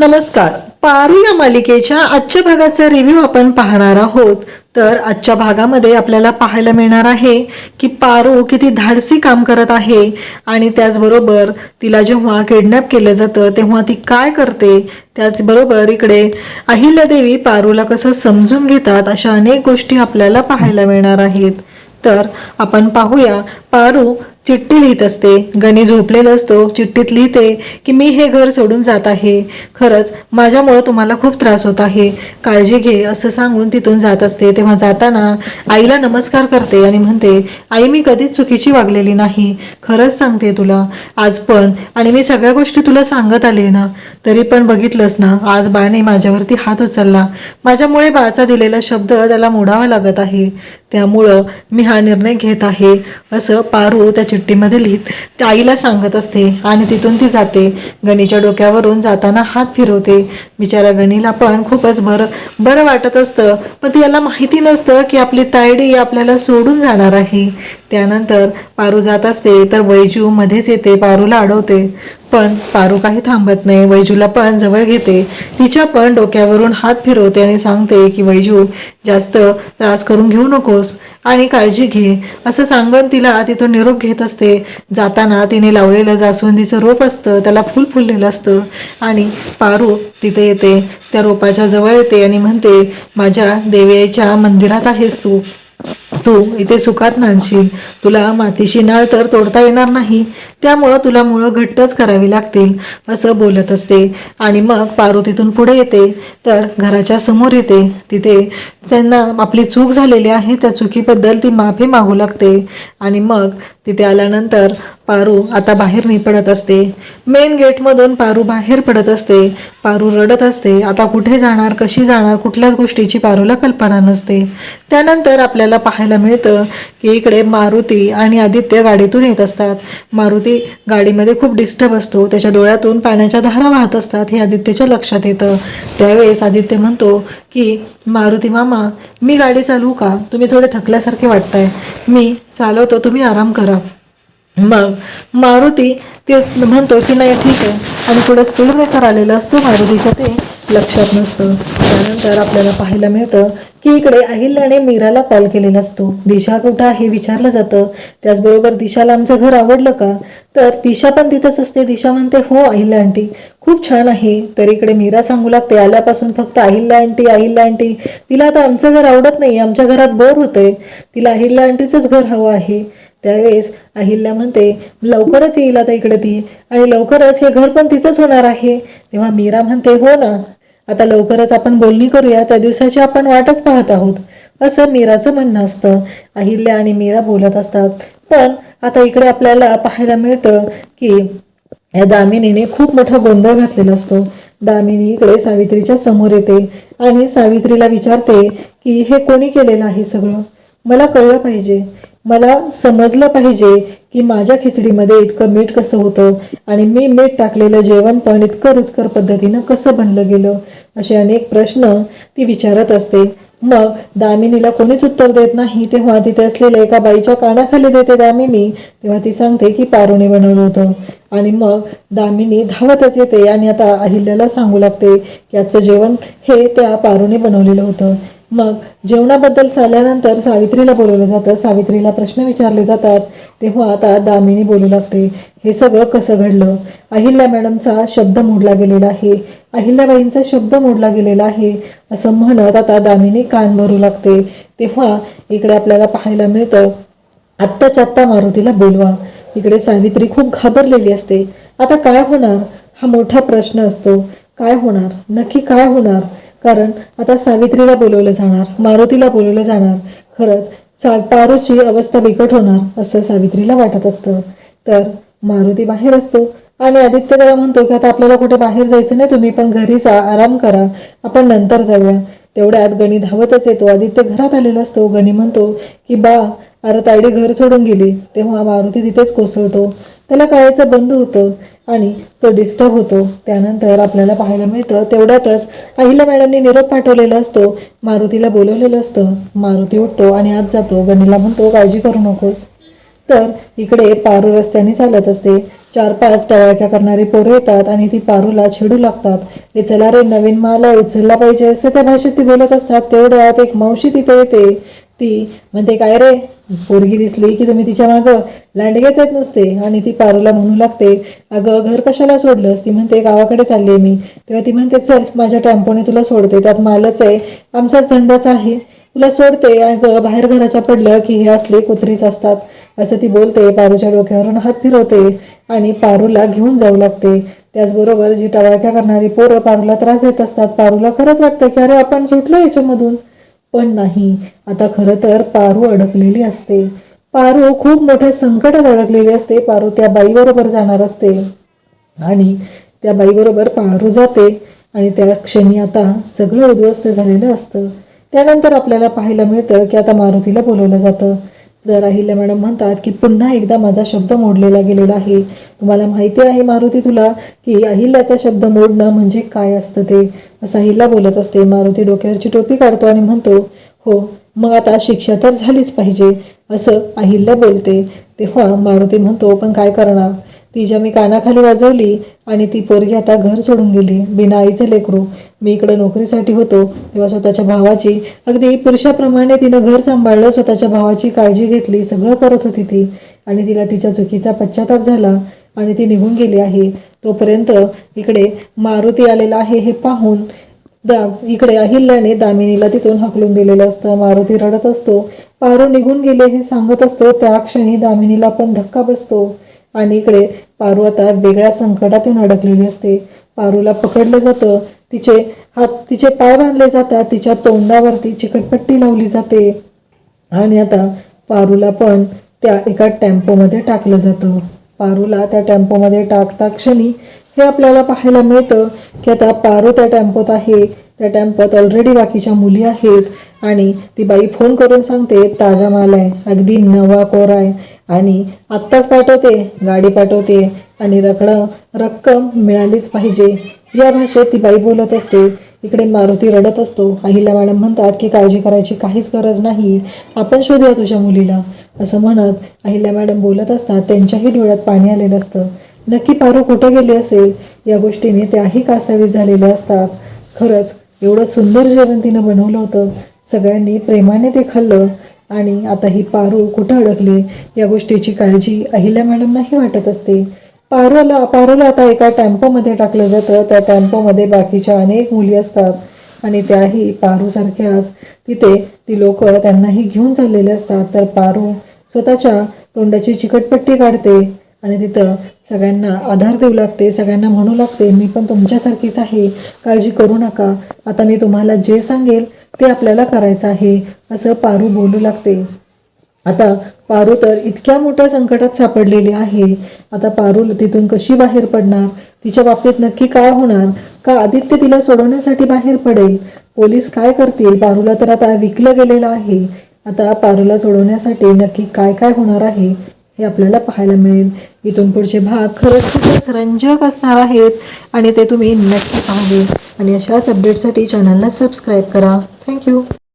नमस्कार. पारू या मालिकेच्या आजच्या भागाचा रिव्ह्यू आपण पाहणार आहोत. तर आजच्या भागामध्ये आपल्याला पाहायला मिळणार आहे की पारू किती धाडसी काम करत आहे आणि त्याचबरोबर तिला जेव्हा किडनॅप केलं जातं तेव्हा ती काय करते त्याचबरोबर इकडे अहिल्यादेवी पारूला कसं समजून घेतात अशा अनेक गोष्टी आपल्याला पाहायला मिळणार आहेत. तर आपण पाहूया पारू चिठ्ठी लिहित असते. गणी झोपलेला असतो चिठ्ठीत लिहिते की मी हे घर सोडून जात आहे. खरंच माझ्यामुळं तुम्हाला खूप त्रास होत आहे. काळजी घे असं सांगून तिथून जात असते. तेव्हा जाताना आईला नमस्कार करते आणि म्हणते आई मी कधीच चुकीची वागलेली नाही. खरंच सांगते तुला. आज पण आणि मी सगळ्या गोष्टी तुला सांगत आले ना. तरी पण बघितलंस ना आज बाळने माझ्यावरती हात उचलला. माझ्यामुळे बाळाचा दिलेला शब्द त्याला मोडावा लागत आहे. त्यामुळं मी हा निर्णय घेत आहे. असं पारू त्या चिठ्ठीमध्ये लिहित. त्या आईला सांगत असते आणि तिथून ती जाते. गणीच्या डोक्यावरून जाताना हात फिरवते. बिचारा गणीला पण खूपच बरं बरं वाटत असतं. पण ती याला माहिती नसतं की आपली तायडी आपल्याला सोडून जाणार आहे. त्यानंतर पारू जात असते तर वैजू मध्येच येते पारूला अडवते. पण पारू काही थांबत नाही. वैजूला पण जवळ घेते. तिच्या पण डोक्यावरून हात फिरवते आणि सांगते की वैजू जास्त त्रास करून घेऊ नकोस आणि काळजी घे. असं सांगून तिला तिथून निरोप घेत असते. जाताना तिने लावलेलं जास्वंदीचं रोप असतं. त्याला फुल फुललेलं असतं. आणि पारू तिथे येते. त्या रोपाच्या जवळ येते आणि म्हणते माझ्या देवीच्या मंदिरात आहेस तू. तू इथे सुखात नांदशील तुला मातीशी नाळ तर तोडता येणार नाही. त्यामुळं तुला मुळं घट्टच करावी लागतील असं बोलत असते. आणि मग पारू तिथून पुढे येते. तर घराच्या समोर येते. तिथे त्यांना आपली चूक झालेली आहे त्या चुकीबद्दल ती माफी मागू लागते. आणि मग तिथे आल्यानंतर पारू आता बाहेर नाही पडत असते. मेन गेटमधून पारू बाहेर पडत असते. पारू रडत असते. आता कुठे जाणार कशी जाणार कुठल्याच गोष्टीची पारूला कल्पना नसते. त्यानंतर आपल्याला पाहायला मिळतं की इकडे मारुती आणि आदित्य गाडीतून येत असतात. मारुती गाडीमध्ये खूप डिस्टर्ब असतो. त्याच्या डोळ्यातून पाण्याच्या धारा वाहत असतात हे आदित्यच्या लक्षात येतं. त्यावेळेस आदित्य म्हणतो की मारुती मामा मी गाडी चालवू का? तुम्ही थोडे थकल्यासारखे वाटताय. मी चालवतो तुम्ही आराम करा. मग मारुती ते म्हणतो की नाही ठीक आहे. आणि पुढे स्पीड ब्रेकर आलेला असतो मारुतीच्या ते लक्षात नसतं. त्यानंतर आपल्याला पाहायला मिळतं की इकडे अहिल्याने मीराला कॉल केलेला असतो. दिशा कुठं आहे विचारलं जातं. त्याचबरोबर दिशाला आमचं घर आवडलं का? तर दिशा पण तिथंच असते. दिशा म्हणते हो अहिल्या आंटी. खूप छान आहे. तर इकडे मीरा सांगू लागते आल्यापासून फक्त अहिल्या आंटी अहिल्या आंटी. तिला आता आमचं घर आवडत नाही आमच्या घरात बोर होतंय. तिला अहिल्या आंटीचंच घर हवं आहे. त्यावेळेस अहिल्या म्हणते लवकरच येईल आता इकडे ती आणि लवकरच हे घर पण तिचंच होणार आहे. तेव्हा मीरा म्हणते हो ना आता लवकरच आपण बोलणी करूया त्या दिवसाची आपण वाटच पाहत आहोत. असं मीराचं म्हणणं असतं. अहिल्या आणि मीरा बोलत असतात. पण आता इकडे आपल्याला पाहायला मिळतं की या दामिनीने खूप मोठा गोंधळ घातलेला असतो. दामिनी इकडे सावित्रीच्या समोर येते आणि सावित्रीला विचारते की हे कोणी केलेलं आहे सगळं? मला कळलं पाहिजे. मला समजलं पाहिजे की माझ्या खिचडीमध्ये इतकं मीठ कसं होतं आणि मी मीठ टाकलेलं जेवण पण इतकं रुचकर पद्धतीनं कसं बनलं गेलं असे अनेक प्रश्न ती विचारत असते. मग दामिनीला कोणीच उत्तर देत नाही तेव्हा तिथे असलेल्या एका बाईच्या कानाखाली देते दामिनी. तेव्हा ती सांगते की पारुने बनवलं होतं. आणि मग दामिनी धावतच येते आणि आता अहिल्याला सांगू लागते की आजचं जेवण हे त्या पारुने बनवलेलं होतं. मग जेवणाबद्दल चालल्यानंतर सावित्रीला बोलवलं जातं. सावित्रीला प्रश्न विचारले जातात तेव्हा आता दामिनी बोलू लागते. हे सगळं कसं घडलं? अहिल्या मॅडमचा शब्द मोडला गेलेला आहे. अहिल्याबाईंचा शब्द मोडला गेलेला आहे. असं म्हणत आता दामिनी कान भरू लागते. तेव्हा इकडे आपल्याला पाहायला मिळतं आत्ताच्या आत्ता मारुतीला बोलवा. इकडे सावित्री खूप घाबरलेली असते. आता काय होणार? हा मोठा प्रश्न असतो. काय होणार? नक्की काय होणार? कारण आता सावित्रीला बोलवलं जाणार मारुतीला बोलवलं जाणार. खरंच सा पारूची अवस्था बिकट होणार असं सावित्रीला वाटत असतं. तर मारुती बाहेर असतो आणि आदित्य त्याला म्हणतो की आता आपल्याला कुठे बाहेर जायचं नाही तुम्ही पण घरी जा आराम करा आपण नंतर जाऊया. तेवढ्यात गणी धावतच येतो. आदित्य घरात आलेला असतो. गणी म्हणतो की बा अरे तायडी घर सोडून गेली. तेव्हा मारुती तिथेच कोसळतो. त्याला कळायचं बंद होतं आणि तो डिस्टर्ब होतो. त्यानंतर आपल्याला पाहायला मिळतं तेवढ्यातच अहिल्या मॅडमनी निरोप पाठवलेला असतो. मारुतीला बोलवलेलं असतं. मारुती उठतो आणि आत जातो. गणीला म्हणतो काळजी करू नकोस. तर इकडे पारू रस्त्याने चालत असते. चार पाच टवाळक्या करणारी पोरं येतात आणि ती पारूला छेडू लागतात. हे चला रे नवीन माल उचलला पाहिजे असं त्या भाषेत ती बोलत असतात. तेवढ्यात एक मावशी तिथे येते. ती. म्हणते काय रे? पोरगी दिसली की तुम्ही तिच्या मागं? लांडगेच आहेत नुसते आणि ती पारूला म्हणू लागते. अगं घर कशाला सोडलंस? ती म्हणते गावाकडे चालली मी. तेव्हा ती म्हणते चल माझ्या टेम्पोने तुला सोडते. त्यात मालच आहे. आमचाच धंदाच आहे. तुला सोडते अगं बाहेर घराच्या पडलं की हे असले कुत्रीच असतात. असं ती बोलते पारूच्या डोक्यावरून हात फिरवते आणि पारूला घेऊन जाऊ लागते. त्याचबरोबर जी टवाळक्या करणारी पोरं पारूला त्रास देत असतात. पारूला खरंच वाटतं की अरे आपण सुटलो याच्यामधून. पण नाही. आता खरं तर पारू अडकलेली असते. पारू खूप मोठ्या संकटात अडकलेली असते. पारू त्या बाईबरोबर जाणार असते. आणि त्या बाईबरोबर पारू जाते. आणि त्या क्षणी आता सगळं उद्ध्वस्त झालेलं असतं. त्यानंतर आपल्याला पाहायला मिळतं की आता मारुतीला बोलवलं जातं. तर अहिल्या मॅडम म्हणतात की पुन्हा एकदा माझा शब्द मोडलेला गेलेला आहे. तुम्हाला माहिती आहे मारुती तुला की अहिल्याचा शब्द मोडणं म्हणजे काय असतं ते? असं अहिल्या बोलत असते. मारुती डोक्यावरची टोपी काढतो आणि म्हणतो हो मग आता शिक्षा तर झालीच पाहिजे. असं अहिल्या बोलते. तेव्हा मारुती म्हणतो पण काय करणार? ती ज्या मी कानाखाली वाजवली आणि ती पोरगी आता घर सोडून गेली. बिना आईचं लेकरू. मी इकडं नोकरीसाठी होतो. तेव्हा स्वतःच्या भावाची अगदी पुरुषाप्रमाणे तिनं घर सांभाळलं स्वतःच्या भावाची काळजी घेतली सगळं करत होती ती. आणि तिला तिच्या चुकीचा पश्चाताप झाला आणि ती निघून गेली आहे. तोपर्यंत इकडे मारुती आलेला आहे हे पाहून दा इकडे अहिल्याने दामिनीला तिथून हकलून दिलेलं असतं. मारुती रडत असतो. पारू निघून गेले हे सांगत असतो. त्या क्षणी दामिनीला पण धक्का बसतो. आणि इकडे पारू आता वेगळ्या संकटातून अडकलेली असते. पारूला पकडलं जातं. तिचे हात तिचे पाय बांधले जातात. तिच्या तोंडावरती चिकटपट्टी लावली जाते. आणि आता पारूला पण त्या एका टेम्पोमध्ये टाकलं जातं. पारूला त्या टेम्पोमध्ये टाकता क्षणी हे आपल्याला पाहायला मिळतं की आता पारू त्या टेम्पोत आहे. त्या टेम्पोत ऑलरेडी बाकीच्या मुली आहेत. आणि ती बाई फोन करून सांगते ताजा माल आहे. अगदी नवा कोरा आहे. आणि आत्ताच पाठवते गाडी पाठवते आणि रकडं रक्कम मिळालीच पाहिजे. या भाषेत ती बाई बोलत असते. इकडे मारुती रडत असतो. अहिल्या मॅडम म्हणतात की काळजी करायची काहीच गरज नाही. आपण शोधूया तुझ्या मुलीला. असं म्हणत अहिल्या मॅडम बोलत असतात. त्यांच्याही डोळ्यात पाणी आलेलं असतं. नक्की पारू कुठे गेली असेल? या गोष्टीने त्याही कासावीत झालेल्या असतात. खरंच एवढं सुंदर जेवण तिनं बनवलं होतं. सगळ्यांनी प्रेमाने ते खाल्लं. आणि आता ही पारू कुठं अडकली या गोष्टीची काळजी अहिल्या मॅडमनाही वाटत असते. पारूला पारूला आता एका टॅम्पोमध्ये टाकलं जातं त्या टेम्पोमध्ये बाकीच्या अनेक मुली असतात. आणि त्याही पारूसारख्याच तिथे ती लोक त्यांनाही घेऊन चाललेले असतात. तर पारू स्वतःच्या तोंडाची चिकटपट्टी काढते. आणि तिथं सगळ्यांना आधार देऊ लागते सगळ्यांना म्हणू लागते मी पण तुमच्यासारखीच आहे काळजी करू नका आता मी तुम्हाला जे सांगेल ते आपल्याला करायचं आहे असं पारू बोलू लागते. आता पारू तर इतक्या मोठ्या संकटात सापडलेली आहे आता पारू तिथून कशी बाहेर पडणार तिच्या बाबतीत नक्की काय होणार का आदित्य तिला सोडवण्यासाठी बाहेर पडेल पोलीस काय करतील पारूला तर आता विकलं गेलेलं आहे आता पारूला सोडवण्यासाठी नक्की काय काय होणार आहे हे आपल्याला पाहायला मिळेल. इथून पुढचे भाग खरंच खूपच रंजक असणार आहेत आणि ते तुम्ही नक्की पाहावे. आणि अशाच अपडेटसाठी चॅनलला सबस्क्राईब करा. थँक्यू